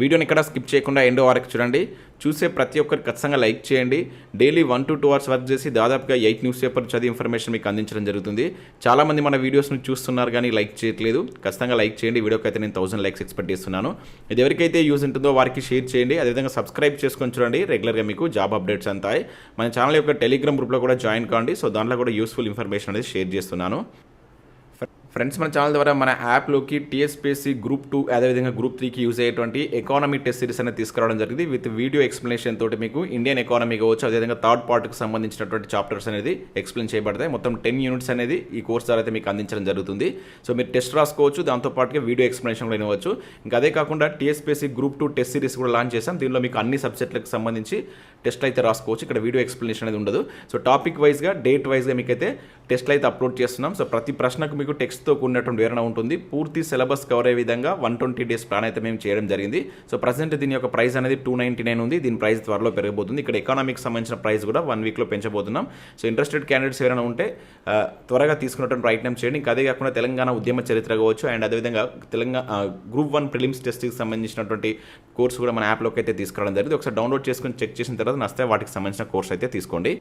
వీడియోని ఇక్కడ స్కిప్ చేయకుండా ఎండో వరకు చూడండి. చూసే ప్రతి ఒక్కరు ఖచ్చితంగా లైక్ చేయండి. Daily one to two hours work చేసి దాదాపుగా ఎయిట్ న్యూస్ పేపర్ చదివి ఇన్ఫర్మేషన్ మీకు అందించడం జరుగుతుంది. చాలామంది మన వీడియోస్ని చూస్తున్నారు కానీ లైక్ చేయట్లేదు. ఖచ్చితంగా లైక్ చేయండి. వీడియోకి అయితే నేను థౌసండ్ లైక్స్ ఎక్స్పెక్ట్ చేస్తున్నాను. ఇది ఎవరికైతే యూజ్ ఉంటుందో వారికి షేర్ చేయండి. అదేవిధంగా సబ్స్క్రైబ్ చేసుకొని చూడండి. రెగ్యులర్గా మీకు జాబ్ అప్డేట్స్ అంతాయి. మన ఛానల్ యొక్క టెలిగ్రామ్ గ్రూప్లో కూడా జాయిన్ కావండి సో దాంట్లో కూడా యూస్ఫుల్ ఇన్ఫర్మేషన్ అనేది షేర్ చేస్తున్నాను. ఫ్రెండ్స్ మన ఛానల్ ద్వారా మన యాప్లోకి టీఎస్పీఎస్సీ గ్రూప్ టూ అదేవిధంగా గ్రూప్ త్రీకి యూజ్ అయ్యేటువంటి ఎకానమీ టెస్ట్ సిరీస్ అనేది తీసుకురావడం జరిగింది. విత్ వీడియో ఎక్స్ప్లెనేషన్ తోటి మీకు ఇండియన్ ఎకానమీ కావచ్చు అదేవిధంగా థర్డ్ పార్ట్కి సంబంధించినటువంటి చాప్టర్స్ అనేది ఎక్స్ప్లెయిన్ చేయబడతాయి. మొత్తం టెన్ యూనిట్స్ అనేది ఈ కోర్స్ ద్వారా అయితే మీకు అందించడం జరుగుతుంది. సో మీరు టెస్ట్ రాసుకోవచ్చు దాంతోపాటుగా వీడియో ఎక్స్ప్లెనేషన్ కూడా ఇవ్వచ్చు ఇంకా అదే కాకుండా TSPSC group two test series కూడా లాంచ్ చేశాం. దీనిలో మీకు అన్ని సబ్జెక్టులకు సంబంధించి టెస్ట్ అయితే రాసుకోవచ్చు. ఇక్కడ వీడియో ఎక్స్ప్లెనేషన్ అనేది ఉండదు. సో టాపిక్ వైజ్గా డేట్ వైజ్గా మీకైతే టెస్ట్లు అయితే అప్లోడ్ చేస్తున్నాం. సో ప్రతి ప్రశ్నకు మీకు టెక్స్ట్తో కూడినటువంటి వివరణ ఉంటుంది. పూర్తి సిలబస్ కవర్ అయ్యే విధంగా వన్ ట్వంటీ డేస్ ప్లాన్ అయితే మేము చేయడం జరిగింది. సో ప్రజెంట్ దీని యొక్క ప్రైస్ అనేది టూ నైంటీ నైన్ ఉంది. దీని ప్రైస్ త్వరలో పెరగబోతుంది. ఇక్కడ ఎకనామిక్ సంబంధించిన ప్రైస్ కూడా వన్ వీక్లో పెంచబోతున్నాం. సో ఇంట్రెస్టెడ్ క్యాండిడేట్స్ ఎవరైనా ఉంటే త్వరగా తీసుకున్నటువంటి ప్రయత్నం చేయండి. ఇంకా అదే కాకుండా తెలంగాణ ఉద్యమ చరిత్ర కావచ్చు. అండ్ అదేవిధంగా తెలంగాణ గ్రూప్ వన్ ప్రిలిమ్స్ టెస్ట్కి సంబంధించినటువంటి కోర్స్ కూడా మన యాప్లోకి అయితే తీసుకురావడం జరిగింది. ఒకసారి డౌన్లోడ్ చేసుకుని చెక్ చేసిన తర్వాత నస్తే వాటికి సంబంధించిన కోర్స్ అయితే తీసుకోండి.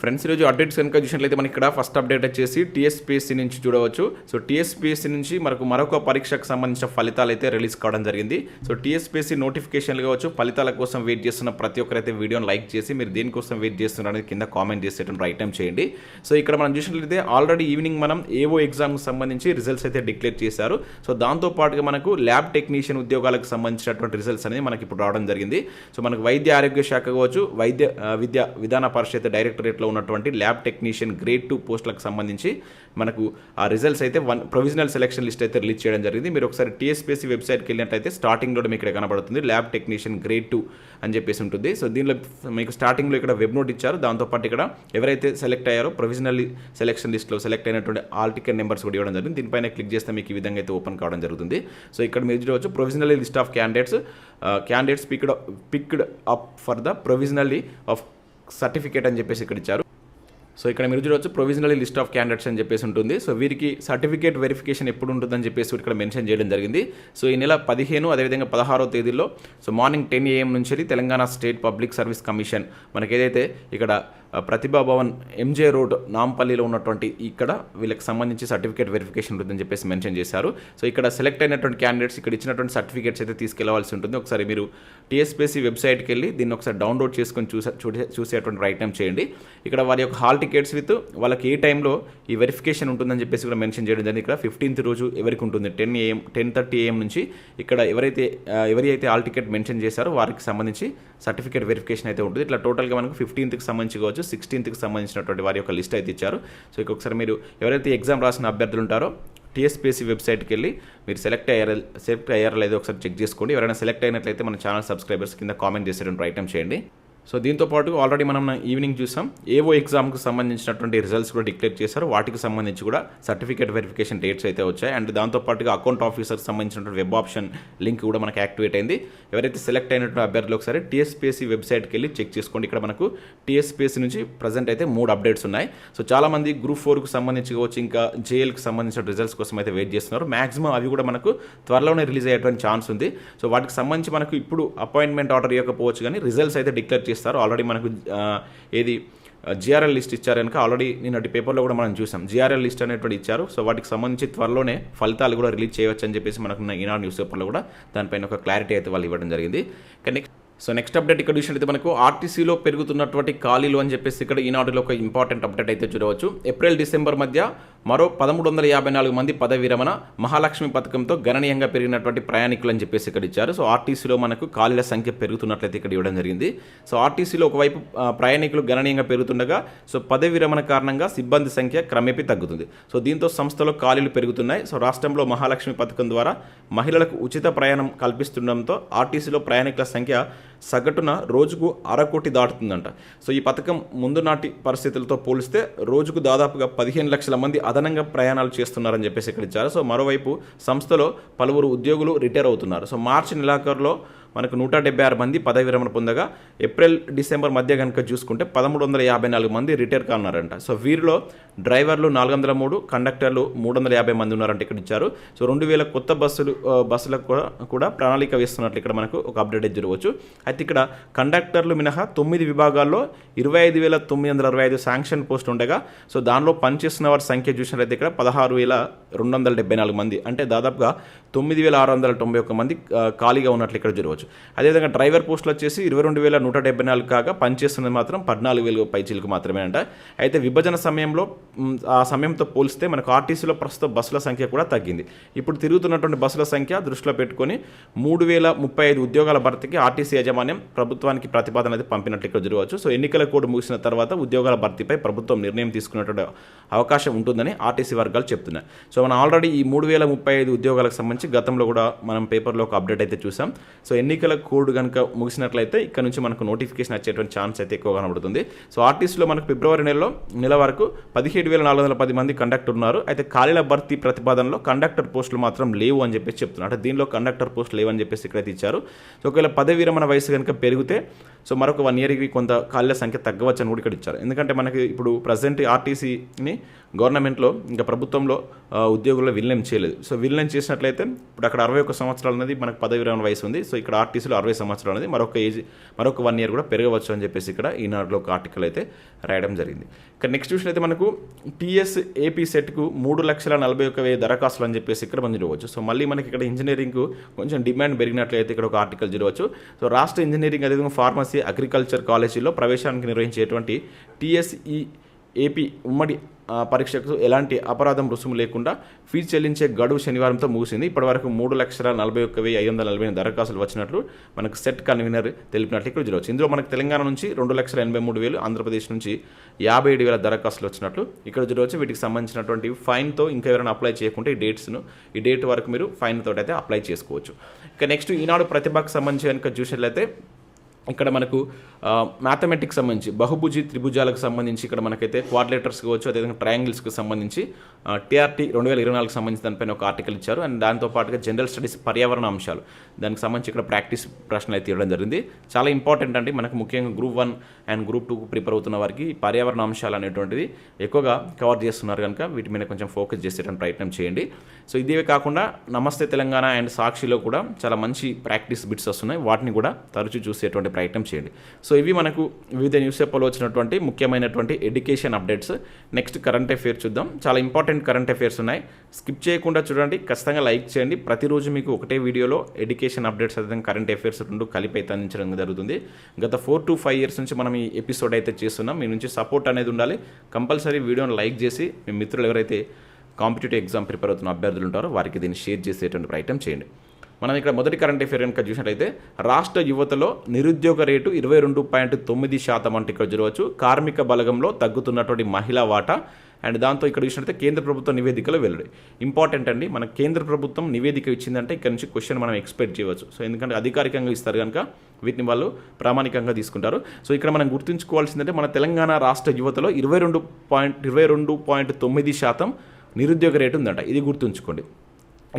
ఫ్రెండ్స్ ఈరోజు అప్డేట్స్ కనుక చూసినట్లయితే మనకి ఇక్కడ ఫస్ట్ అప్డేట్ వచ్చేసి టీఎస్పీఎస్సీ నుంచి చూడవచ్చు. సో టీఎస్పీఎస్సీ నుంచి మనకు మరొక పరీక్షకు సంబంధించిన ఫలితాలు అయితే రిలీజ్ కావడం జరిగింది. సో టీఎస్పీఎస్సీ నోటిఫికేషన్లు కావచ్చు ఫలితాల కోసం వెయిట్ చేస్తున్న ప్రతి ఒక్కరైతే వీడియోని లైక్ చేసి మీరు దేనికోసం వెయిట్ చేస్తున్నారు అనేది కింద కామెంట్ చేసేటువంటి రైట్ టైం చేయండి. సో ఇక్కడ మనం చూసినట్లయితే ఆల్రెడీ ఈవినింగ్ మనం ఏవో ఎగ్జామ్కి సంబంధించి రిజల్ట్స్ అయితే డిక్లేర్ చేశారు. సో దాంతో పాటుగా మనకు ల్యాబ్ టెక్నీషియన్ ఉద్యోగాలకు సంబంధించినటువంటి రిజల్ట్స్ అనేది మనకి ఇప్పుడు రావడం జరిగింది. సో మనకు వైద్య ఆరోగ్య శాఖ కావచ్చు వైద్య విద్యా విధాన పరిషత్ డైరెక్టరేట్లో ఉన్నటువంటి ల్యాబ్ టెక్నీషియన్ గ్రేడ్ టూ పోస్టులకు సంబంధించి మనకు ఆ రిజల్ట్స్ అయితే వన్ ప్రొవిజనల్ సెలక్షన్ లిస్ట్ అయితే రిలీజ్ చేయడం జరిగింది. మీరు ఒకసారి టీఎస్పీఎస్సీ వెబ్సైట్కి వెళ్ళినట్లయితే స్టార్టింగ్లో మీకు ఇక్కడ కనబడుతుంది. ల్యాబ్ టెక్నీషియన్ గ్రేడ్ టూ అని చెప్పేసి ఉంటుంది. సో దీనిలో మీకు స్టార్టింగ్లో ఇక్కడ వెబ్ నోట్ ఇచ్చారు. దాంతోపాటు ఇక్కడ ఎవరైతే సెలెక్ట్ అయ్యారో ప్రొవిజనల్ సెలెక్షన్ లిస్ట్లో సెలెక్ట్ అయినటువంటి ఆల్ టికెట్ నెంబర్స్ కూడా ఇవ్వడం జరిగింది. దీనిపైన క్లిక్ చేస్తే మీకు ఈ విధంగా అయితే ఓపెన్ కావడం జరుగుతుంది. సో ఇక్కడ మీరు చూడవచ్చు provisional list of candidates candidates picked picked up for the provisionally of certificate అని చెప్పేసి ఇక్కడ ఇచ్చారు. సో ఇక్కడ మీరు చూడవచ్చు ప్రొవిజనల్ లిస్ట్ ఆఫ్ క్యాండిడేట్స్ అని చెప్పేసి ఉంటుంది. సో వీరికి సర్టిఫికేట్ వెరిఫికేషన్ ఎప్పుడు ఉంటుందని చెప్పేసి ఇక్కడ మెన్షన్ చేయడం జరిగింది. సో ఈ నెల పదిహేను అదేవిధంగా పదహారో తేదీలో సో మార్నింగ్ టెన్ ఏఎం నుంచి Telangana State Public Service Commission మనకి ఏదైతే ఇక్కడ ప్రతిభాభవన్ ప్రతిభా భవన్ ఎంజే రోడ్ నాంపల్లిలో ఉన్నటువంటి ఇక్కడ వీళ్ళకి సంబంధించి సర్టిఫికేట్ వెరిఫికేషన్ ఉంటుందని చెప్పేసి మెన్షన్ చేశారు. సో ఇక్కడ సెలెక్ట్ అయినటువంటి క్యాండిడేట్స్ ఇక్కడ ఇచ్చినటువంటి సర్టిఫికేట్స్ అయితే తీసుకెళ్ళవలసి ఉంటుంది. ఒకసారి మీరు టీఎస్పీసీ వెబ్సైట్కి వెళ్ళి దీన్ని ఒకసారి డౌన్లోడ్ చేసుకొని చూసే చూసేటువంటి రైట్ టైం చేయండి. ఇక్కడ వారి యొక్క హాల్ టికెట్స్ విత్ వాళ్ళకి ఏ టైంలో ఈ వెరిఫికేషన్ ఉంటుందని చెప్పేసి కూడా మెన్షన్ చేయడం జరిగింది. ఇక్కడ ఫిఫ్టీన్త్ రోజు ఎవరికి ఉంటుంది? Ten AM ten thirty AM నుంచి ఇక్కడ ఎవరైతే ఎవరి అయితే హాల్ టికెట్ మెన్షన్ చేశారో వారికి సంబంధించి సర్టిఫికేట్ వెరిఫికేషన్ అయితే ఉంటుంది. ఇట్లా టోటల్గా మనకు ఫిఫ్టీన్త్కి సంబంధించి కావచ్చు సిక్స్టీన్త్కి సంబంధించినటువంటి వారి యొక్క లిస్ట్ అయితే ఇచ్చారు. సో ఇక ఒకసారి మీరు ఎవరైతే ఎగ్జామ్ రాసిన అభ్యర్థులు ఉంటారో టీఎస్పీఎస్సీ వెబ్సైట్కి వెళ్ళి మీరు సెలెక్ట్ అయ్యారు సెలెక్ట్ అయ్యారో లేదో ఒకసారి చెక్ చేసుకోండి. ఎవరైనా సెలెక్ట్ అయినట్లయితే మన ఛానల్ సబ్స్క్రైబర్స్ కింద కామెంట్ చేసేటువంటి ఐటమ్ చేయండి. సో దీంతో పాటు ఆల్రెడీ మనం ఈవినింగ్ చూసాం. ఏవో ఎగ్జామ్కి సంబంధించినటువంటి రిజల్ట్స్ కూడా డిక్లేర్ చేశారు. వాటికి సంబంధించి కూడా సర్టిఫికేట్ వెరిఫికేషన్ డేట్స్ అయితే వచ్చాయి. అండ్ దాంతోపాటుగా అకౌంట్ ఆఫీసర్కి సంబంధించినటువంటి వెబ్ ఆప్షన్ లింక్ కూడా మనకు యాక్టివేట్ అయింది. ఎవరైతే సెలెక్ట్ అయినటువంటి అభ్యర్థులు ఒకసారి టీఎస్పీఎస్సీ వెబ్సైట్కి వెళ్ళి చెక్ చేసుకోండి. ఇక్కడ మనకు టీఎస్పీఎస్సీ నుంచి ప్రజెంట్ అయితే మూడు అప్డేట్స్ ఉన్నాయి. సో చాలామంది గ్రూప్ ఫోర్కి సంబంధించి కావచ్చు ఇంకా జేఎల్కి సంబంధించిన రిజల్ట్స్ కోసం అయితే వెయిట్ చేస్తున్నారు. మాక్సిమం అవి కూడా మనకు త్వరలోనే రిలీజ్ అయ్యేటువంటి ఛాన్స్ ఉంది. సో వాటికి సంబంధించి మనకు ఇప్పుడు అపాయింట్మెంట్ ఆర్డర్ ఇవ్వకపోవచ్చు కానీ రిజల్ట్స్ అయితే డిక్లేర్ ఇస్తారు ఆల్రెడీ మనకు ఏది జిఆర్ఎల్ లిస్ట్ ఇచ్చారు కనుక ఆల్రెడీ నిన్నటి పేపర్లో కూడా మనం చూసాం. జిఆర్ఎల్ లిస్ట్ అనేటువంటి ఇచ్చారు. సో వాటికి సంబంధించి త్వరలోనే ఫలితాలు కూడా రిలీజ్ చేయవచ్చు అని చెప్పేసి మనకు ఈనాడు న్యూస్ పేపర్లో కూడా దానిపైన ఒక క్లారిటీ అయితే వాళ్ళు ఇవ్వడం జరిగింది. కానీ సో నెక్స్ట్ అప్డేట్ ఇక్కడ చూసినట్లయితే మనకు ఆర్టీసీలో పెరుగుతున్నటువంటి ఖాళీలు అని చెప్పేసి ఇక్కడ ఈనాడులో ఒక ఇంపార్టెంట్ అప్డేట్ అయితే చూడవచ్చు. ఏప్రిల్ డిసెంబర్ మధ్య మరో పదమూడు వందల యాభై నాలుగు మంది పదవి విరమణ మహాలక్ష్మి పథకంతో గణనీయంగా పెరిగినటువంటి ప్రయాణికులు అని చెప్పేసి ఇక్కడ ఇచ్చారు. సో ఆర్టీసీలో మనకు ఖాళీల సంఖ్య పెరుగుతున్నట్లయితే ఇక్కడ ఇవ్వడం జరిగింది. సో ఆర్టీసీలో ఒకవైపు ప్రయాణికులు గణనీయంగా పెరుగుతుండగా సో పదవి విరమణ కారణంగా సిబ్బంది సంఖ్య క్రమేపీ తగ్గుతుంది. సో దీంతో సంస్థలో ఖాళీలు పెరుగుతున్నాయి. సో రాష్ట్రంలో మహాలక్ష్మి పథకం ద్వారా మహిళలకు ఉచిత ప్రయాణం కల్పిస్తుండడంతో ఆర్టీసీలో ప్రయాణికుల సంఖ్య సగటున రోజుకు అరకోటి దాటుతుందంట. సో ఈ పథకం ముందు నాటి పరిస్థితులతో పోలిస్తే రోజుకు దాదాపుగా పదిహేను లక్షల మంది అదనంగా ప్రయాణాలు చేస్తున్నారని చెప్పేసి ఇక్కడ ఇచ్చారు. సో మరోవైపు సంస్థలో పలువురు ఉద్యోగులు రిటైర్ అవుతున్నారు. సో మార్చి నెలాఖరులో మనకు నూట డెబ్బై ఆరు మంది పదవి విరమణ పొందగా ఏప్రిల్ డిసెంబర్ మధ్య కనుక చూసుకుంటే పదమూడు వందల యాభై నాలుగు మంది రిటైర్ కానున్నారంట. సో వీరిలో డ్రైవర్లు నాలుగు వందల మూడు కండక్టర్లు మూడు వందల యాభై మంది ఉన్నారంట ఇక్కడ ఇచ్చారు. సో రెండు వేల కొత్త బస్సులు బస్సులకు కూడా కూడా ప్రణాళిక వేస్తున్నట్లు ఇక్కడ మనకు ఒక అప్డేట్ జరగవచ్చు. అయితే ఇక్కడ కండక్టర్లు మినహా తొమ్మిది విభాగాల్లో ఇరవై ఐదు వేల తొమ్మిది వందల అరవై ఐదు శాంక్షన్ పోస్ట్ ఉండగా సో దానిలో పనిచేస్తున్న వారి సంఖ్య చూసినట్లయితే ఇక్కడ పదహారు వేల రెండు వందల డెబ్బై నాలుగు మంది. అంటే దాదాపుగా తొమ్మిది వేల ఆరు వందల తొంభై ఒక్క మంది ఖాళీగా ఉన్నట్లు ఇక్కడ జరగవచ్చు. అదేవిధంగా డ్రైవర్ పోస్టులు వచ్చేసి ఇరవై రెండు వేల నూట డెబ్బై నాలుగు కాగా పనిచేస్తున్నది మాత్రం పద్నాలుగు వేల పైచీలకు మాత్రమే అంట అయితే విభజన సమయంలో ఆ సమయంతో పోలిస్తే మనకు ఆర్టీసీలో ప్రస్తుత బస్సుల సంఖ్య కూడా తగ్గింది. ఇప్పుడు తిరుగుతున్నటువంటి బస్సుల సంఖ్య దృష్టిలో పెట్టుకొని మూడు వేల ముప్పై ఐదు ఉద్యోగాల భర్తీకి ఆర్టీసీ యాజమాన్యం ప్రభుత్వానికి ప్రతిపాదన అయితే పంపినట్లు ఇక్కడ జరగవచ్చు. సో ఎన్నికల కోడ్ ముగిసిన తర్వాత ఉద్యోగాల భర్తీపై ప్రభుత్వం నిర్ణయం తీసుకునేటువంటి అవకాశం ఉంటుందని ఆర్టీసీ వర్గాలు చెప్తున్నాయి. సో మనం ఆల్రెడీ ఈ మూడు వేల ముప్పై ఐదు ఉద్యోగాలకు సంబంధించి గతంలో కూడా మనం పేపర్లో ఒక అప్డేట్ అయితే చూసాం. సో ఎన్నికల కోడ్ కనుక ముగిసినట్లయితే ఇక్కడ నుంచి మనకు నోటిఫికేషన్ వచ్చేటువంటి ఛాన్స్ అయితే ఎక్కువ కనబడుతుంది. సో ఆర్టీసీలో మనకు ఫిబ్రవరి నెలలో నెల వరకు పదిహేడు వేల నాలుగు వందల పది మంది కండక్టర్ ఉన్నారు. అయితే ఖాళీల భర్తీ ప్రతిపాదనలో కండక్టర్ పోస్టులు మాత్రం లేవు అని చెప్పేసి చెప్తున్నారు. అంటే దీనిలో కండక్టర్ పోస్టులు లేవని చెప్పేసి ఇక్కడైతే ఇచ్చారు. సో ఒకవేళ పదవి విరమణ వయసు కనుక పెరిగితే సో మరొక వన్ ఇయర్కి కొంత ఖాళీల సంఖ్య తగ్గవచ్చు అని కూడా ఇక్కడ ఇచ్చారు. ఎందుకంటే మనకి ఇప్పుడు ప్రజెంట్ ఆర్టీసీని గవర్నమెంట్లో ఇంకా ప్రభుత్వంలో ఉద్యోగుల్లో విలీనం చేయలేదు. సో విలీనం చేసినట్లయితే ఇప్పుడు అక్కడ అరవై ఒక్క సంవత్సరాలు అనేది మనకు పదవి విరమణ వయసు ఉంది. సో ఇక్కడ ఆర్టీసీలో అరవై సంవత్సరాలు అనేది మరొక ఏజ్ మరొక వన్ ఇయర్ కూడా పెరగవచ్చు అని చెప్పేసి ఇక్కడ ఈనాడులో ఒక ఆర్టికల్ అయితే రాయడం జరిగింది. ఇక నెక్స్ట్ విషయం అయితే మనకు టీఎస్ ఏపీ సెట్కు మూడు లక్షల నలభై ఒక్క వెయ్యి దరఖాస్తులు అని చెప్పేసి ఇక్కడ మనం చూడవచ్చు. సో మళ్ళీ మనకి ఇక్కడ ఇంజనీరింగ్కు కొంచెం డిమాండ్ పెరిగినట్లయితే ఇక్కడ ఒక ఆర్టికల్ చూడవచ్చు. సో రాష్ట్ర ఇంజనీరింగ్ అదేవిధంగా ఫార్మసీ అగ్రికల్చర్ కాలేజీలో ప్రవేశానికి నిర్వహించేటువంటి టీఎస్ఈ ఏపీ ఉమ్మడి పరీక్షకు ఎలాంటి అపరాధం రుసుము లేకుండా ఫీజు చెల్లించే గడువు శనివారంతో ముగిసింది. ఇప్పటివరకు మూడు లక్షల నలభై ఒక్క వెయ్యి ఐదు వందల నలభై దరఖాస్తులు వచ్చినట్లు మనకు సెట్ కన్వీనర్ తెలిపినట్లు ఇక్కడ చూడవచ్చు ఇందులో మనకు తెలంగాణ నుంచి రెండు లక్షల ఎనభై మూడు వేలు ఆంధ్రప్రదేశ్ నుంచి యాభై ఏడు వేల దరఖాస్తులు వచ్చినట్లు ఇక్కడ జరగవచ్చు వీటికి సంబంధించినటువంటి ఫైన్తో ఇంకా ఎవరైనా అప్లై చేయకుంటే ఈ డేట్స్ను ఈ డేట్ వరకు మీరు ఫైన్ తోటైతే అయితే అప్లై చేసుకోవచ్చు. ఇక నెక్స్ట్ ఈనాడు ప్రతిభకు సంబంధించి కనుక చూసినట్లయితే ఇక్కడ మనకు మ్యాథమెటిక్స్ సంబంధించి బహుభుజి త్రిభుజాలకు సంబంధించి ఇక్కడ మనకైతే క్వాడ్లేటర్స్ కావచ్చు అదేవిధంగా ట్రయాంగిల్స్కి సంబంధించి టీఆర్టీ రెండు వేల ఇరవై నాలుగు సంబంధించి దానిపైన ఒక ఆర్టికల్ ఇచ్చారు. అండ్ దాంతోపాటుగా జనరల్ స్టడీస్ పర్యావరణ అంశాలు. దానికి సంబంధించి ఇక్కడ ప్రాక్టీస్ ప్రశ్నలు అయితే ఇవ్వడం జరిగింది. చాలా ఇంపార్టెంట్ అండి. మనకు ముఖ్యంగా గ్రూప్ వన్ అండ్ గ్రూప్ టూకు ప్రిపేర్ అవుతున్న వారికి పర్యావరణ అంశాలు అనేటువంటిది ఎక్కువగా కవర్ చేస్తున్నారు కనుక వీటి మీద కొంచెం ఫోకస్ చేసేటువంటి ప్రయత్నం చేయండి. సో ఇదే కాకుండా నమస్తే తెలంగాణ అండ్ సాక్షిలో కూడా చాలా మంచి ప్రాక్టీస్ బిట్స్ వస్తున్నాయి. వాటిని కూడా తరచూ చూసేటువంటి ప్రయత్నం చేయండి. సో ఇవి మనకు వివిధ న్యూస్ పేపర్లో వచ్చినటువంటి ముఖ్యమైనటువంటి education updates next current affairs చూద్దాం. చాలా ఇంపార్టెంట్ కరెంట్ అఫేర్స్ ఉన్నాయి. స్కిప్ చేయకుండా చూడండి. ఖచ్చితంగా లైక్ చేయండి. ప్రతిరోజు మీకు ఒకటే వీడియోలో ఎడ్యుకేషన్ అప్డేట్స్ అదే కరెంట్ అఫేర్స్ రెండు కలిపి అయితే అందించడం జరుగుతుంది. గత ఫోర్ టు ఫైవ్ ఇయర్స్ నుంచి మనం ఈ ఎపిసోడ్ అయితే చేస్తున్నాం. మీ నుంచి సపోర్ట్ అనేది ఉండాలి. కంపల్సరీ వీడియోని లైక్ చేసి మీ మిత్రులు ఎవరైతే కాంపిటేటివ్ ఎగ్జామ్ ప్రిపేర్ అవుతున్న అభ్యర్థులు ఉంటారో వారికి దీన్ని షేర్ చేసేటువంటి ప్రయత్నం చేయండి. మనం ఇక్కడ మొదటి కరెంట్ అఫేర్ కనుక చూసినట్లయితే రాష్ట్ర యువతలో నిరుద్యోగ రేటు ఇరవై రెండు పాయింట్ తొమ్మిది శాతం అంటే ఇక్కడ చూడవచ్చు. కార్మిక బలగంలో తగ్గుతున్నటువంటి మహిళా వాటా. అండ్ దాంతో ఇక్కడ చూసినట్లయితే కేంద్ర ప్రభుత్వ నివేదికలో వెల్లడి. ఇంపార్టెంట్ అండి మన కేంద్ర ప్రభుత్వం నివేదిక ఇచ్చిందంటే ఇక్కడ నుంచి క్వశ్చన్ మనం ఎక్స్పెక్ట్ చేయవచ్చు. సో ఎందుకంటే అధికారికంగా ఇస్తారు కనుక వీటిని వాళ్ళు ప్రామాణికంగా తీసుకుంటారు. సో ఇక్కడ మనం గుర్తుంచుకోవాల్సిందంటే మన తెలంగాణ రాష్ట్ర యువతలో ఇరవై రెండు పాయింట్ ఇరవై రెండు పాయింట్ తొమ్మిది శాతం నిరుద్యోగ రేటు ఉందంట. ఇది గుర్తుంచుకోండి.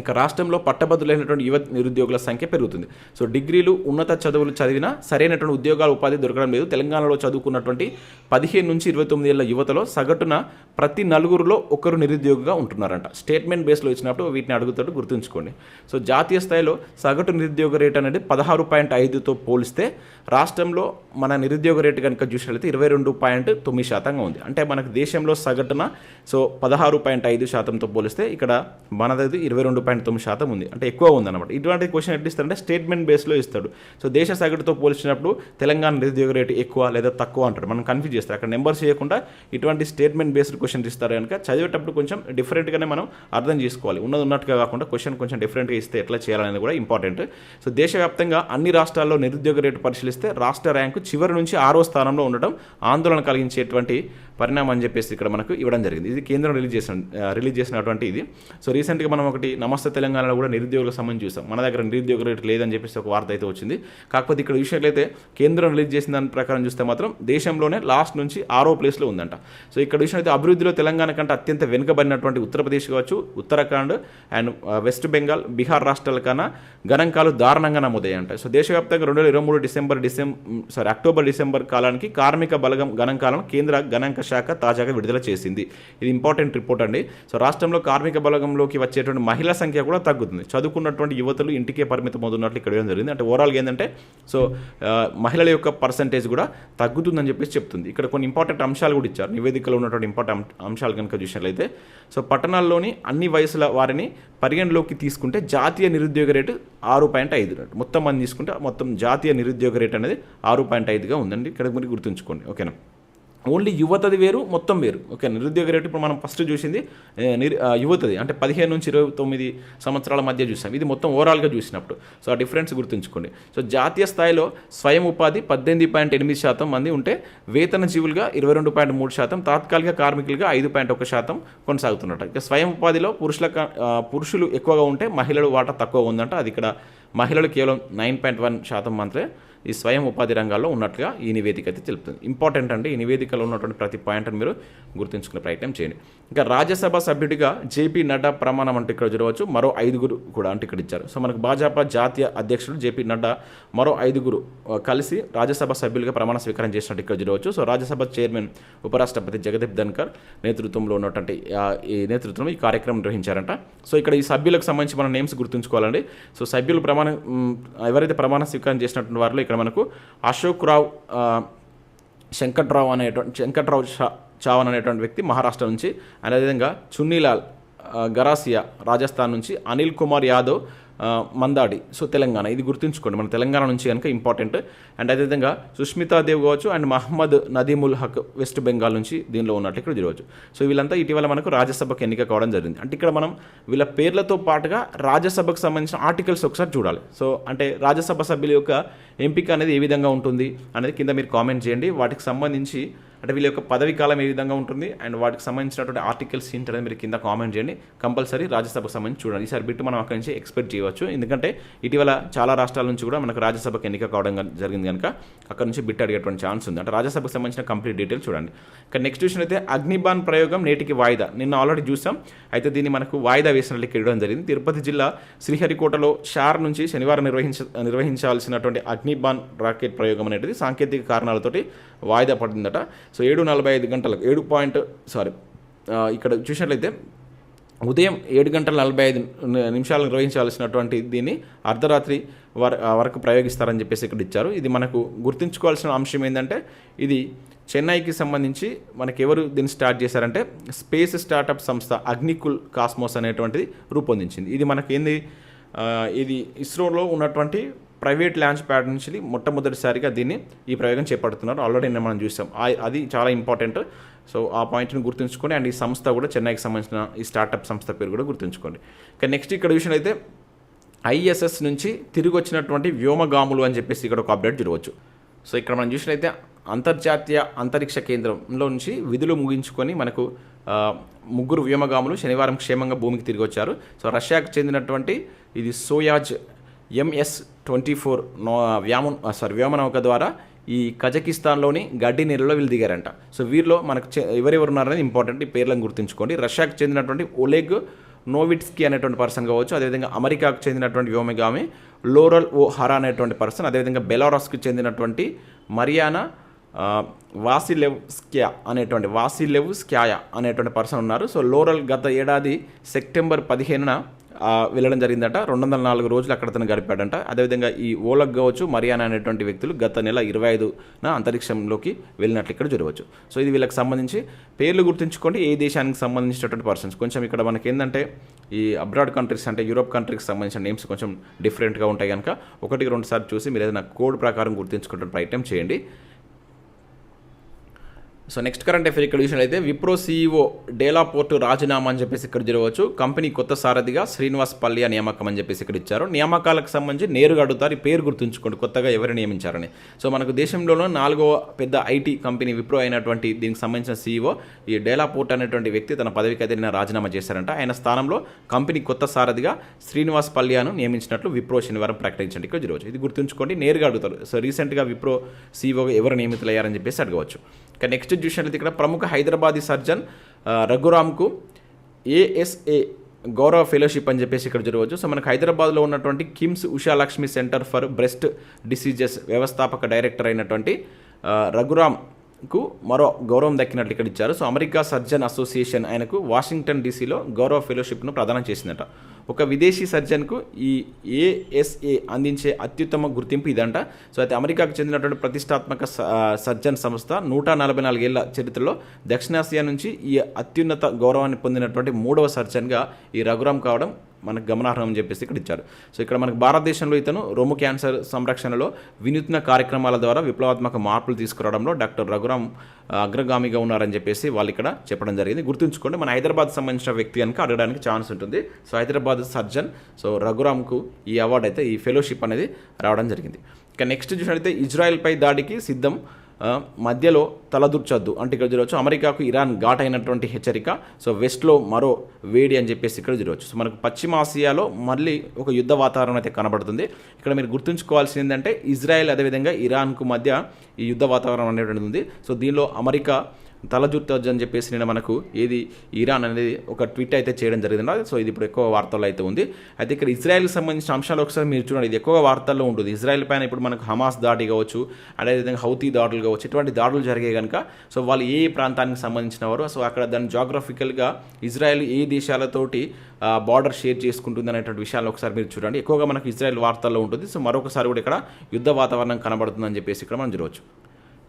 ఇక రాష్ట్రంలో పట్టభద్రులైనటువంటి యువ నిరుద్యోగుల సంఖ్య పెరుగుతుంది. సో డిగ్రీలు ఉన్నత చదువులు చదివినా సరైనటువంటి ఉద్యోగాల ఉపాధి దొరకడం లేదు. తెలంగాణలో చదువుకున్నటువంటి పదిహేను నుంచి ఇరవై తొమ్మిది ఏళ్ళ యువతలో సగటున ప్రతి నలుగురులో ఒకరు నిరుద్యోగిగా ఉంటున్నారంట. స్టేట్మెంట్ బేస్లో ఇచ్చినప్పుడు వీటిని అడుగుతాడు గుర్తుంచుకోండి. సో జాతీయ స్థాయిలో సగటు నిరుద్యోగ రేట్ అనేది పదహారు పాయింట్ ఐదుతో పోలిస్తే రాష్ట్రంలో మన నిరుద్యోగ రేటు కనుక చూసినట్లయితే ఇరవై రెండు పాయింట్ తొమ్మిది శాతంగా ఉంది. అంటే మనకు దేశంలో సగటున సో పదహారు పాయింట్ ఐదు శాతంతో పోలిస్తే ఇక్కడ మనదది ఇరవై రెండు పాయింట్ తొమ్మిది శాతం ఉంది. అంటే ఎక్కువ ఉందన్నమాట. ఇటువంటి క్వశ్చన్ ఎట్లా ఇస్తారంటే స్టేట్మెంట్ బేస్లో ఇస్తాడు. సో దేశ సగటుతో పోల్చినప్పుడు తెలంగాణ నిరుద్యోగ రేటు ఎక్కువ లేదా తక్కువ అంటాడు. మనం కన్ఫ్యూజ్ చేస్తారు. అక్కడ నెంబర్స్ చేయకుండా ఇటువంటి స్టేట్మెంట్ బేస్డ్ క్వశ్చన్ ఇస్తారు కనుక చదివేటప్పుడు కొంచెం డిఫరెంట్గానే మనం అర్థం చేసుకోవాలి. ఉన్నది ఉన్నట్టుగా కాకుండా క్వశ్చన్ కొంచెం డిఫరెంట్గా ఇస్తే ఎట్లా చేయాలనేది కూడా ఇంపార్టెంట్. సో దేశవ్యాప్తంగా అన్ని రాష్ట్రాల్లో నిరుద్యోగ రేటు పరిశీలిస్తే రాష్ట్ర ర్యాంకు చివరి నుంచి ఆరో స్థానంలో ఉండటం ఆందోళన కలిగించేటువంటి పరిణామం అని చెప్పేసి ఇక్కడ మనకు ఇవ్వడం జరిగింది. ఇది కేంద్రం రిలీజ్ చేసిన రిలీజ్ చేసినటువంటి ఇది. సో రీసెంట్గా మనం ఒకటి నమస్తే తెలంగాణలో కూడా నిరుద్యోగులకు సంబంధించి చూసాం. మన దగ్గర నిరుద్యోగ రేటు లేదని చెప్పేసి ఒక వార్త అయితే వచ్చింది. కాకపోతే ఇక్కడ విషయాలైతే కేంద్రం రిలీజ్ చేసిన దాని ప్రకారం చూస్తే మాత్రం దేశంలోనే లాస్ట్ నుంచి ఆరో ప్లేస్లో ఉందంట. సో ఇక్కడ విషయం అయితే అభివృద్ధిలో తెలంగాణ కంటే అత్యంత వెనుకబడినటువంటి ఉత్తరప్రదేశ్ కావచ్చు ఉత్తరాఖండ్ అండ్ వెస్ట్ బెంగాల్ బీహార్ రాష్ట్రాల కన్నా గణాంకాలు దారుణంగా నమోదయ్యాయంట. సో దేశవ్యాప్తంగా రెండు వేల ఇరవై మూడు December December sorry October December కాలానికి కార్మిక బలగం గణాంకాలను కేంద్ర గణాంక శాఖ తాజాగా విడుదల చేసింది. ఇది ఇంపార్టెంట్ రిపోర్ట్ అండి. సో రాష్ట్రంలో కార్మిక బలగంలోకి వచ్చేటువంటి మహిళా సంఖ్య కూడా తగ్గుతుంది. చదువుకున్నటువంటి యువతలు ఇంటికే పరిమితం అవుతున్నట్లు ఇక్కడ ఇవ్వడం జరిగింది. అంటే ఓవరాల్గా ఏంటంటే సో మహిళల యొక్క పర్సంటేజ్ కూడా తగ్గుతుందని చెప్పేసి చెప్తుంది. ఇక్కడ కొన్ని ఇంపార్టెంట్ అంశాలు కూడా ఇచ్చారు. నివేదికలో ఉన్నటువంటి ఇంపార్టెంట్ అంశాలు కనుక చూసినట్లయితే సో పట్టణాల్లోని అన్ని వయసుల వారిని పరిగణలోకి తీసుకుంటే జాతీయ నిరుద్యోగ రేటు ఆరు పాయింట్ ఐదు మొత్తం మంది తీసుకుంటే మొత్తం జాతీయ నిరుద్యోగ రేట్ అనేది ఆరు పాయింట్ ఐదుగా ఉందండి. ఇక్కడ మీరు గుర్తుంచుకోండి. ఓకేనా? ఓన్లీ యువతది వేరు మొత్తం వేరు. ఓకే నిరుద్యోగ రేటు ఇప్పుడు మనం ఫస్ట్ చూసింది ఏ, యువతది. అంటే పదిహేను నుంచి ఇరవై తొమ్మిది సంవత్సరాల మధ్య చూసాం. ఇది మొత్తం ఓవరాల్గా చూసినప్పుడు. సో ఆ డిఫరెన్స్ గుర్తుంచుకోండి. సో జాతీయ స్థాయిలో స్వయం ఉపాధి పద్దెనిమిది పాయింట్ ఎనిమిది శాతం మంది ఉంటే వేతన జీవులుగా ఇరవై రెండు పాయింట్ మూడు శాతం తాత్కాలిక కార్మికులుగా ఐదు పాయింట్ ఒక శాతం కొనసాగుతున్నట్టు. ఇక స్వయం ఉపాధిలో పురుషుల పురుషులు ఎక్కువగా ఉంటే మహిళలు వాటా తక్కువ ఉందంట. అది ఇక్కడ మహిళలు కేవలం నైన్ పాయింట్ వన్ శాతం మాత్రమే. ఈ స్వయం ఉపాధి రంగాల్లో ఉన్నట్లుగా ఈ నివేదిక అయితే తెలుపుతుంది. ఇంపార్టెంట్ అంటే ఈ నివేదికలో ఉన్నటువంటి ప్రతి పాయింట్ని మీరు గుర్తుంచుకునే ప్రయత్నం చేయండి. ఇంకా రాజ్యసభ సభ్యుడిగా జేపీ నడ్డా ప్రమాణం అంటే ఇక్కడ చూడవచ్చు. మరో ఐదుగురు కూడా అంటే ఇక్కడ ఇచ్చారు. సో మనకు భాజపా జాతీయ అధ్యక్షుడు జేపీ నడ్డా మరో ఐదుగురు కలిసి రాజ్యసభ సభ్యులుగా ప్రమాణ స్వీకారం చేసినట్టు ఇక్కడ చూడవచ్చు. సో రాజ్యసభ చైర్మన్ ఉపరాష్ట్రపతి జగదీప్ ధన్కర్ నేతృత్వంలో ఉన్నటువంటి ఈ నేతృత్వం ఈ కార్యక్రమం నిర్వహించారంట. సో ఇక్కడ ఈ సభ్యులకు సంబంధించి మన నేమ్స్ గుర్తుంచుకోవాలండి. సో సభ్యులు ప్రమాణ ఎవరైతే ప్రమాణ స్వీకారం చేసినటువంటి వారిలో ఇక్కడ మనకు అశోక్ రావు ఆ, శంకట్రావు అనేటువంటి శంకట్రావు చావన్ అనేటువంటి వ్యక్తి మహారాష్ట్ర నుంచి అదేవిధంగా చున్నీలాల్ గరాసియా రాజస్థాన్ నుంచి అనిల్ కుమార్ యాదవ్ మందాడి. సో తెలంగాణ. ఇది గుర్తుంచుకోండి. మన తెలంగాణ నుంచి కనుక ఇంపార్టెంట్ అండ్ అదేవిధంగా సుష్మితా దేవ్ కావచ్చు అండ్ మహమ్మద్ నదీముల్ హక్ వెస్ట్ బెంగాల్ నుంచి దీనిలో ఉన్నట్లు ఇక్కడ చూడవచ్చు సో వీళ్ళంతా ఇటీవల మనకు రాజ్యసభకు ఎన్నిక కావడం జరిగింది. అంటే ఇక్కడ మనం వీళ్ళ పేర్లతో పాటుగా రాజ్యసభకు సంబంధించిన ఆర్టికల్స్ ఒకసారి చూడాలి. సో అంటే రాజ్యసభ సభ్యుల యొక్క ఎంపిక అనేది ఏ విధంగా ఉంటుంది అనేది కింద మీరు కామెంట్ చేయండి. వాటికి సంబంధించి అంటే వీళ్ళ యొక్క పదవి కాలం ఏ విధంగా ఉంటుంది? అండ్ వాటికి సంబంధించినటువంటి ఆర్టికల్స్ ఏంటనేది మీరు కింద కామెంట్ చేయండి. కంపల్సరీ రాజ్యసభకు సంబంధించి చూడండి. ఈసారి బిట్టు మనం అక్కడి నుంచి ఎక్స్పెక్ట్ చేయవచ్చు. ఎందుకంటే ఇటీవల చాలా రాష్ట్రాల నుంచి కూడా మనకు రాజ్యసభకు ఎన్నిక కావడం జరిగింది కనుక అక్కడ నుంచి బిట్ అడిగేటువంటి ఛాన్స్ ఉంది. అంటే రాజ్యసభకు సంబంధించిన కంప్లీట్ డీటెయిల్స్ చూడండి. ఇక నెక్స్ట్ విషయం అయితే అగ్నిబాన్ ప్రయోగం నేటికి వాయిదా. నిన్న ఆల్రెడీ చూసాం. అయితే దీన్ని మనకు వాయిదా వేసినట్లు ఇవ్వడం జరిగింది. తిరుపతి జిల్లా శ్రీహరికోటలో షార్ నుంచి శనివారం నిర్వహించ నిర్వహించాల్సినటువంటి అగ్నిబాన్ రాకెట్ ప్రయోగం అనేది సాంకేతిక కారణాలతోటి వాయిదా పడిందట. సో ఏడు నలభై ఐదు గంటలకు ఏడు పాయింట్ సారీ ఇక్కడ చూసినట్లయితే ఉదయం ఏడు గంటల నలభై ఐదు నిమిషాలు నిర్వహించాల్సినటువంటి దీన్ని అర్ధరాత్రి వర వరకు ప్రయోగిస్తారని చెప్పేసి ఇక్కడ ఇచ్చారు. ఇది మనకు గుర్తుంచుకోవాల్సిన అంశం ఏంటంటే ఇది చెన్నైకి సంబంధించి మనకి ఎవరు దీన్ని స్టార్ట్ చేశారంటే స్పేస్ స్టార్టప్ సంస్థ అగ్నికుల్ కాస్మోస్ అనేటువంటిది రూపొందించింది. ఇది మనకి ఏంది? ఇది ఇస్రోలో ఉన్నటువంటి ప్రైవేట్ లాంచ్ ప్యాడ్ నుంచి మొట్టమొదటిసారిగా దీన్ని ఈ ప్రయోగం చేపడుతున్నారు. ఆల్రెడీ నిన్న మనం చూసాం. అది చాలా ఇంపార్టెంట్ సో ఆ పాయింట్ని గుర్తుంచుకొని అండ్ ఈ సంస్థ కూడా చెన్నైకి సంబంధించిన ఈ స్టార్టప్ సంస్థ పేరు కూడా గుర్తుంచుకోండి. ఇక నెక్స్ట్ ఇక్కడ విషయం అయితే ఐఎస్ఎస్ నుంచి తిరిగి వచ్చినటువంటి వ్యోమగాములు అని చెప్పేసి ఇక్కడ ఒక అప్డేట్ చూడవచ్చు. సో ఇక్కడ మనం చూసినైతే అంతర్జాతీయ అంతరిక్ష కేంద్రంలో నుంచి విధులు ముగించుకొని మనకు ముగ్గురు వ్యోమగాములు శనివారం క్షేమంగా భూమికి తిరిగి వచ్చారు. సో రష్యాకు చెందినటువంటి ఇది Soyuz MS twenty four no వ్యామన్ sorry వ్యోమనౌక ద్వారా ఈ కజకిస్తాన్లోని గడ్డి నీళ్ళలో వీళ్ళు దిగారంట. సో వీరిలో మనకు చె- ఎవరెవరు ఉన్నారనేది ఇంపార్టెంట్ ఈ పేర్లను గుర్తుంచుకోండి. రష్యాకు చెందినటువంటి ఒలెగ్ నోవిట్స్కి అనేటువంటి పర్సన్ కావచ్చు అదేవిధంగా అమెరికాకు చెందినటువంటి వ్యోమగామి లోరల్ ఓ హరా అనేటువంటి పర్సన్ అదేవిధంగా బెలారస్కి చెందినటువంటి మరియానా ఆ, వాసిలెవ్స్క్యా అనేటువంటి వాసిలెవ్స్క్యాయా అనేటువంటి పర్సన్ ఉన్నారు. సో లోరల్ గత ఏడాది సెప్టెంబర్ పదిహేనున వెళ్ళడం జరిగిందట. రెండు వందల నాలుగు రోజులు అక్కడ తను గడిపాడంట. అదేవిధంగా ఈ ఓలక్ కావచ్చు మరియానా అనేటువంటి వ్యక్తులు గత నెల ఇరవై ఐదున అంతరిక్షంలోకి వెళ్ళినట్లు ఇక్కడ చూడవచ్చు. సో ఇది వీళ్ళకి సంబంధించి పేర్లు గుర్తుంచుకోండి. ఏ దేశానికి సంబంధించినటువంటి పర్సన్స్ కొంచెం ఇక్కడ మనకి ఏంటంటే ఈ అబ్రాడ్ కంట్రీస్ అంటే యూరోప్ కంట్రీకి సంబంధించిన నేమ్స్ కొంచెం డిఫరెంట్గా ఉంటాయి కనుక ఒకటికి రెండు సార్లు చూసి మీరు ఏదైనా కోడ్ ప్రకారం గుర్తించుకుంటున్న ప్రయత్నం చేయండి. సో నెక్స్ట్ కరెంట్ అఫేర్ ఇక్కడ చూసినట్లయితే విప్రో సీఈఓ డేలా పోర్టు రాజీనామా అని చెప్పేసి ఇక్కడ జరగవచ్చు. కంపెనీ కొత్త సారథిగా శ్రీనివాస్ పల్లియా నియామకం అని చెప్పేసి ఇక్కడ ఇచ్చారు. నియామకాలకు సంబంధించి నేరుగా అడుగుతారు. ఈ పేరు గుర్తుంచుకోండి. కొత్తగా ఎవరు నియమించారని. సో మనకు దేశంలోనూ నాలుగో పెద్ద ఐటీ కంపెనీ విప్రో అయినటువంటి దీనికి సంబంధించిన సీఈఓ ఈ డేలా పోర్ట్ అనేటువంటి వ్యక్తి తన పదవికి అయితే రాజీనామా చేశారంట. ఆయన స్థానంలో కంపెనీ కొత్త సారథిగా శ్రీనివాస్ పల్లియాను నియమించినట్లు విప్రో శనివారం ప్రకటించండి. ఇక్కడ జరగవచ్చు. ఇది గుర్తుంచుకోండి. నేరుగా అడుగుతారు. సో రీసెంట్గా విప్రో సీఈఓ ఎవరు నియమితులయ్యారని చెప్పేసి అడగవచ్చు. ఇక నెక్స్ట్ చూసినట్లయితే ఇక్కడ. ప్రముఖ హైదరాబాదీ సర్జన్ రఘురామ్కు ఏఎస్ఏ గౌరవ ఫెలోషిప్ అని చెప్పేసి ఇక్కడ జరగవచ్చు. సో మనకు హైదరాబాద్లో ఉన్నటువంటి KIMS Ushalakshmi centre for breast diseases వ్యవస్థాపక డైరెక్టర్ అయినటువంటి రఘురామ్కు మరో గౌరవం దక్కినట్లు ఇక్కడ ఇచ్చారు. సో అమెరికా సర్జన్ అసోసియేషన్ ఆయనకు వాషింగ్టన్ డీసీలో గౌరవ ఫెలోషిప్ను ప్రదానం చేసిందట. ఒక విదేశీ సర్జన్కు ఈ ఏఎస్ఏ అందించే అత్యుత్తమ గుర్తింపు ఇదంట. సో అయితే అమెరికాకు చెందినటువంటి ప్రతిష్టాత్మక స- సర్జన్ సంస్థ నూట నలభై నాలుగేళ్ళ చరిత్రలో దక్షిణాసియా నుంచి ఈ అత్యున్నత గౌరవాన్ని పొందినటువంటి మూడవ సర్జన్గా ఈ రఘురామ్ కావడం మనకు గమనార్హం అని చెప్పేసి ఇక్కడ ఇచ్చారు. సో ఇక్కడ మనకు భారతదేశంలో ఇతను రొమ్ము క్యాన్సర్ సంరక్షణలో వినూత్న కార్యక్రమాల ద్వారా విప్లవాత్మక మార్పులు తీసుకురావడంలో డాక్టర్ రఘురామ్ అగ్రగామిగా ఉన్నారని చెప్పేసి వాళ్ళు ఇక్కడ చెప్పడం జరిగింది. గుర్తుంచుకోండి మన హైదరాబాద్ సంబంధించిన వ్యక్తి కనుక అడగడానికి ఛాన్స్ ఉంటుంది. సో హైదరాబాద్ సర్జన్ సో రఘురామ్కు ఈ అవార్డు అయితే ఈ ఫెలోషిప్ అనేది రావడం జరిగింది. ఇక నెక్స్ట్ చూసినట్లయితే ఇజ్రాయెల్పై దాడికి సిద్ధం మధ్యలో తలదూర్చొద్దు. అంటే ఇక్కడ చూడవచ్చు అమెరికాకు ఇరాన్ ఘాట్ అయినటువంటి హెచ్చరిక. సో వెస్ట్లో మరో వేడి అని చెప్పేసి ఇక్కడ చూడవచ్చు సో మనకు పశ్చిమ ఆసియాలో మళ్ళీ ఒక యుద్ధ వాతావరణం అయితే కనబడుతుంది. ఇక్కడ మీరు గుర్తుంచుకోవాల్సింది ఏంటంటే ఇజ్రాయెల్ అదేవిధంగా ఇరాన్కు మధ్య ఈ యుద్ధ వాతావరణం అనేటువంటిది ఉంది. సో దీనిలో అమెరికా తలజుట్టొచ్చు అని చెప్పేసి నేను మనకు ఏది ఇరాన్ అనేది ఒక ట్వీట్ అయితే చేయడం జరిగింది సో ఇది ఇప్పుడు ఎక్కువ వార్తల్లో అయితే ఉంది. అయితే ఇక్కడ ఇజ్రాయెల్కి సంబంధించిన అంశాలు ఒకసారి మీరు చూడండి. ఇది ఎక్కువ వార్తల్లో ఉంటుంది. ఇజ్రాయెల్ పైన ఇప్పుడు మనకు హమాస్ దాడి కావచ్చు అదేవిధంగా హౌతీ దాడులు కావచ్చు ఇటువంటి దాడులు జరిగాయి కనుక సో వాళ్ళు ఏ ఏ ప్రాంతానికి సంబంధించిన వారు సో అక్కడ దాని జాగ్రఫికల్గా ఇజ్రాయెల్ ఏ దేశాలతోటి బార్డర్ షేర్ చేసుకుంటుంది అనేటువంటి విషయాలు ఒకసారి మీరు చూడండి. ఎక్కువగా మనకు ఇజ్రాయెల్ వార్తల్లో ఉంటుంది. సో మరొకసారి కూడా ఇక్కడ యుద్ధ వాతావరణం కనబడుతుందని చెప్పేసి ఇక్కడ మనం చూడవచ్చు.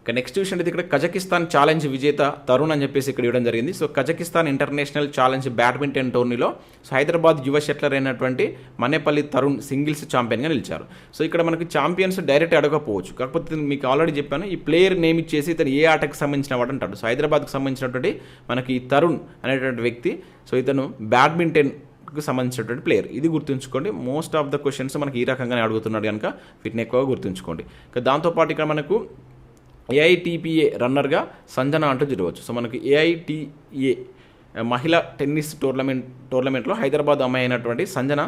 ఇక నెక్స్ట్ విషయం అయితే ఇక్కడ కజకిస్తాన్ ఛాలెంజ్ విజేత తరుణ్ అని చెప్పేసి ఇక్కడ ఇవ్వడం జరిగింది. So Kazakhstan international challenge badminton టోర్నీలో సో హైదరాబాద్ యువ షట్లర్ అయినటువంటి మనేపల్లి తరుణ్ సింగిల్స్ ఛాంపియన్గా నిలిచారు. సో ఇక్కడ మనకి ఛాంపియన్స్ డైరెక్ట్ అడగకపోవచ్చు. కాకపోతే మీకు ఆల్రెడీ చెప్పాను ఈ ప్లేయర్ నేమ్ ఇచ్చేసి ఇతను ఏ ఆటకు సంబంధించిన వాడు అంటాడు. సో హైదరాబాద్కు సంబంధించినటువంటి మనకి తరుణ్ అనేటువంటి వ్యక్తి సో ఇతను బ్యాడ్మింటన్కు సంబంధించినటువంటి ప్లేయర్ ఇది గుర్తుంచుకోండి. మోస్ట్ ఆఫ్ ద క్వశ్చన్స్ మనకి ఈ రకంగానే అడుగుతున్నాడు కనుక వీటిని ఎక్కువగా గుర్తుంచుకోండి. ఇక దాంతోపాటు ఇక్కడ మనకు ఏఐటీపీఏ రన్నర్గా సంజన అంటూ జరగవచ్చు సో మనకి ఏఐటీఏ మహిళా టెన్నిస్ టోర్నమెంట్ టోర్నమెంట్లో హైదరాబాద్ అమ్మాయి అయినటువంటి సంజన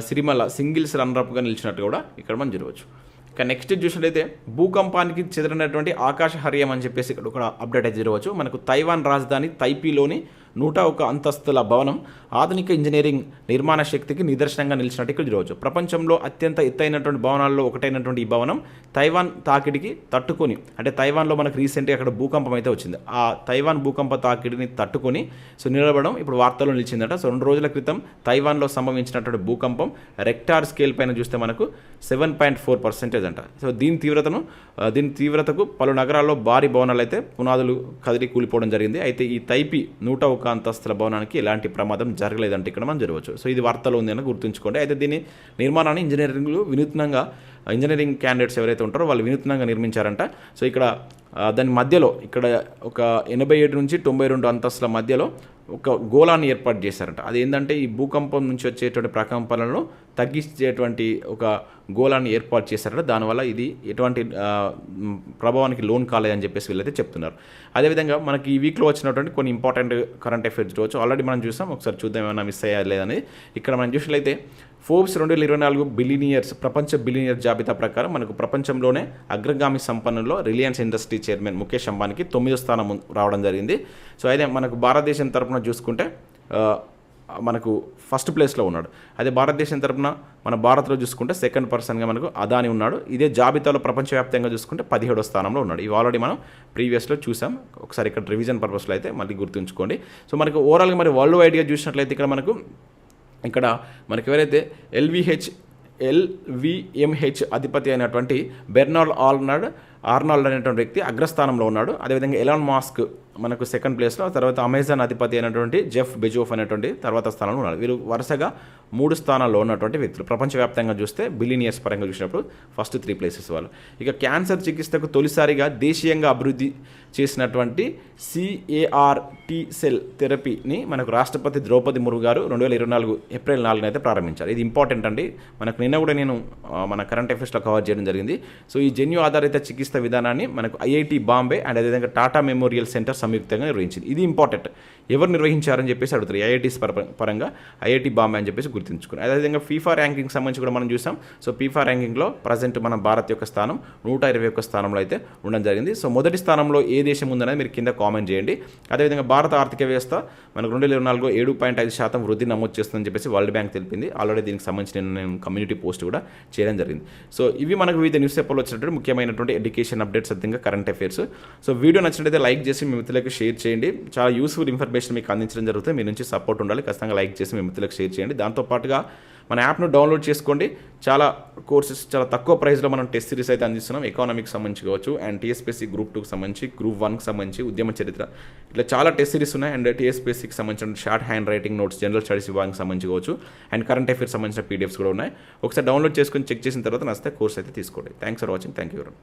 సిరిమల సింగిల్స్ రన్నర్అప్గా నిలిచినట్టు కూడా ఇక్కడ మనం జరగవచ్చు ఇక నెక్స్ట్ చూసినట్లయితే భూకంపానికి చెదిరినటువంటి ఆకాశ హర్యం అని చెప్పేసి ఇక్కడ ఒక అప్డేట్ అయితే జరగవచ్చు మనకు తైవాన్ రాజధాని తైపీలోని నూట ఒక అంతస్తుల భవనం ఆధునిక ఇంజనీరింగ్ నిర్మాణ శక్తికి నిదర్శనంగా నిలిచినట్టు ఇక్కడ ప్రపంచంలో అత్యంత ఎత్తైనటువంటి భవనాల్లో ఒకటైనటువంటి ఈ భవనం తైవాన్ తాకిడికి తట్టుకొని అంటే తైవాన్లో మనకు రీసెంట్గా అక్కడ భూకంపం అయితే వచ్చింది. ఆ తైవాన్ భూకంప తాకిడిని తట్టుకొని సో నిలబడడం ఇప్పుడు వార్తల్లో నిలిచిందట. సో రెండు రోజుల క్రితం తైవాన్లో సంభవించినటువంటి భూకంపం రెక్టార్ స్కేల్ పైన చూస్తే మనకు సెవెన్ పాయింట్ ఫోర్ పర్సెంటేజ్ అంట. సో దీని తీవ్రతను దీని తీవ్రతకు పలు నగరాల్లో భారీ భవనాలు అయితే పునాదులు కదిలి కూలిపోవడం జరిగింది. అయితే ఈ తైపి నూట ఒక అంతస్తుల భవనానికి ఎలాంటి ప్రమాదం జరగలేదంటే ఇక్కడ మనం జరగవచ్చు. సో ఇది వార్తలో ఉంది అని గుర్తుంచుకోండి. అయితే దీని నిర్మాణాన్ని ఇంజనీరింగ్లు వినూత్నంగా ఇంజనీరింగ్ క్యాండిడేట్స్ ఎవరైతే ఉంటారో వాళ్ళు వినూత్నంగా నిర్మించారంట. సో ఇక్కడ దాని మధ్యలో ఇక్కడ ఒక ఎనభై ఏడు నుంచి తొంభై రెండు అంతస్తుల మధ్యలో ఒక గోళాన్ని ఏర్పాటు చేశారంట. అది ఏంటంటే ఈ భూకంపం నుంచి వచ్చేటువంటి ప్రకంపనలను తగ్గించేటువంటి ఒక గోళాన్ని ఏర్పాటు చేశారట. దానివల్ల ఇది ఎటువంటి ప్రభావానికి లోన్ కాలేదని చెప్పేసి వీళ్ళైతే చెప్తున్నారు. అదేవిధంగా మనకి ఈ వీక్లో వచ్చినటువంటి కొన్ని ఇంపార్టెంట్ కరెంట్ అఫైర్స్ చూడవచ్చు ఆల్రెడీ మనం చూసాం ఒకసారి చూద్దాం ఏమైనా మిస్ అయ్యా లేదని. ఇక్కడ మనం చూసినట్లయితే ఫోర్బ్స్ రెండు వేల ఇరవై నాలుగు బిలినియర్స్ ప్రపంచ బిలినియర్ జాబితా ప్రకారం మనకు ప్రపంచంలోనే అగ్రగామి సంపన్నుల్లో రిలయన్స్ ఇండస్ట్రీ చైర్మన్ ముఖేష్ అంబానీకి తొమ్మిదో స్థానం రావడం జరిగింది. సో అయితే మనకు భారతదేశం తరపున చూసుకుంటే మనకు ఫస్ట్ ప్లేస్లో ఉన్నాడు. అదే భారతదేశం తరపున మన భారత్లో చూసుకుంటే సెకండ్ పర్సన్గా మనకు అదాని ఉన్నాడు. ఇదే జాబితాలో ప్రపంచవ్యాప్తంగా చూసుకుంటే పదిహేడో స్థానంలో ఉన్నాడు. ఇవి ఆల్రెడీ మనం ప్రీవియస్లో చూసాం. ఒకసారి ఇక్కడ రివిజన్ పర్పస్లో అయితే మళ్ళీ గుర్తుంచుకోండి. సో మనకు ఓవరాల్గా మరి వరల్డ్ వైడ్గా చూసినట్లయితే ఇక్కడ మనకు ఇక్కడ మనకి ఎవరైతే ఎల్విహెచ్ ఎల్విఎంహెచ్ అధిపతి అయినటువంటి బెర్నాల్డ్ ఆల్నాడ్ ఆర్నాల్డ్ అనేటువంటి వ్యక్తి అగ్రస్థానంలో ఉన్నాడు. అదేవిధంగా ఎలాన్ మాస్క్ మనకు సెకండ్ ప్లేస్లో తర్వాత అమెజాన్ అధిపతి అయినటువంటి జెఫ్ బెజోఫ్ అనేటువంటి తర్వాత స్థానంలో ఉన్నారు వీరు వరుసగా మూడు స్థానాల్లో ఉన్నటువంటి వ్యక్తులు. ప్రపంచవ్యాప్తంగా చూస్తే బిలినియర్స్ పరంగా చూసినప్పుడు ఫస్ట్ త్రీ ప్లేసెస్ వాళ్ళు. ఇక క్యాన్సర్ చికిత్సకు తొలిసారిగా దేశీయంగా అభివృద్ధి చేసినటువంటి సిఏఆర్టీ సెల్ థెరపీని మనకు రాష్ట్రపతి ద్రౌపది ముర్ము గారు రెండు వేల ఇరవై నాలుగు ఏప్రిల్ నాలుగున అయితే ప్రారంభించారు. ఇది ఇంపార్టెంట్ అండి. మనకు నిన్న కూడా నేను మన కరెంట్ అఫేర్స్లో కవర్ చేయడం జరిగింది. సో ఈ జన్యు ఆధారిత చికిత్స విధానాన్ని మనకు ఐఐటి బాంబే అండ్ అదేవిధంగా టాటా మెమోరియల్ సెంటర్ సంయుక్తంగా నిర్వహించింది. ఇది ఇంపార్టెంట్ ఎవరు నిర్వహించారని చెప్పేసి అడుగుతారు. ఐఐటీస్ పరంగా ఐఐటి బాంబే అని చెప్పేసి గుర్తుంచుకుని అదేవిధంగా ఫీఫా ర్యాంకింగ్ సంబంధించి కూడా మనం చూసాం. సో ఫీఫా ర్యాంకింగ్లో ప్రజెంట్ మన భారత్ యొక్క స్థానం నూట ఇరవై ఒక్క స్థానంలో అయితే ఉండడం జరిగింది. సో మొదటి స్థానంలో ఏ దేశం ఉందనేది మీరు కింద కామెంట్ చేయండి. అదేవిధంగా భారత ఆర్థిక వ్యవస్థ మనకు రెండు వేల ఇరవై నాలుగు ఏడు పాయింట్ ఐదు శాతం వృద్ధి నమోదు చేస్తుందని చెప్పేసి వరల్డ్ బ్యాంక్ తెలిపింది. ఆల్రెడీ దీనికి సంబంధించిన నేను కమ్యూనిటీ పోస్ట్ కూడా చేయడం జరిగింది. సో ఇవి మనకు వివిధ న్యూస్ పేపర్లో వచ్చినటువంటి ముఖ్యమైనటువంటి ఎడ్యుకేషన్ అప్డేట్స్ అర్థంగా కరెంట్ అఫైర్స్. సో వీడియో నచ్చినట్లయితే లైక్ చేసి మీ మిత్రులకు షేర్ చేయండి. చాలా యూస్ఫుల్ ఇన్ఫర్మేషన్ మీకు అందించడం జరుగుతుంది. మీ నుంచి సపోర్ట్ ఉండాలి. ఖచ్చితంగా లైక్ చేసి మీ మిత్రులకు షేర్ చేయండి. దాంతోపాటుగా మన యాప్ను డౌన్లోడ్ చేసుకోండి. చాలా కోర్సెస్ చాలా తక్కువ ప్రైస్లో మనం టెస్ట్ సిరీస్ అయితే అందిస్తున్నాం. ఎకానమిక్స్ సంబంధించి కావచ్చు అండ్ టీఎస్పీసీ గ్రూప్ టూకి సంబంధించి గ్రూప్ వన్కి సంబంధించి ఉద్యమ చరిత్ర. ఇట్లా చాలా టెస్ట్ సిరీస్ ఉన్నాయి. అండ్ టీఎస్పీసీకి సంబంధించిన short hand writing notes general studies విభాగానికి సంబంధించి కావచ్చు అండ్ కరెంట్ అఫేర్స్ సంబంధించిన పీడిఎఫ్స్ కూడా ఉన్నాయి. ఒకసారి డౌన్లోడ్ చేసుకొని చెక్ చేసిన తర్వాత నచ్చితే కోర్స్ అయితే తీసుకోండి. Thanks for watching thank you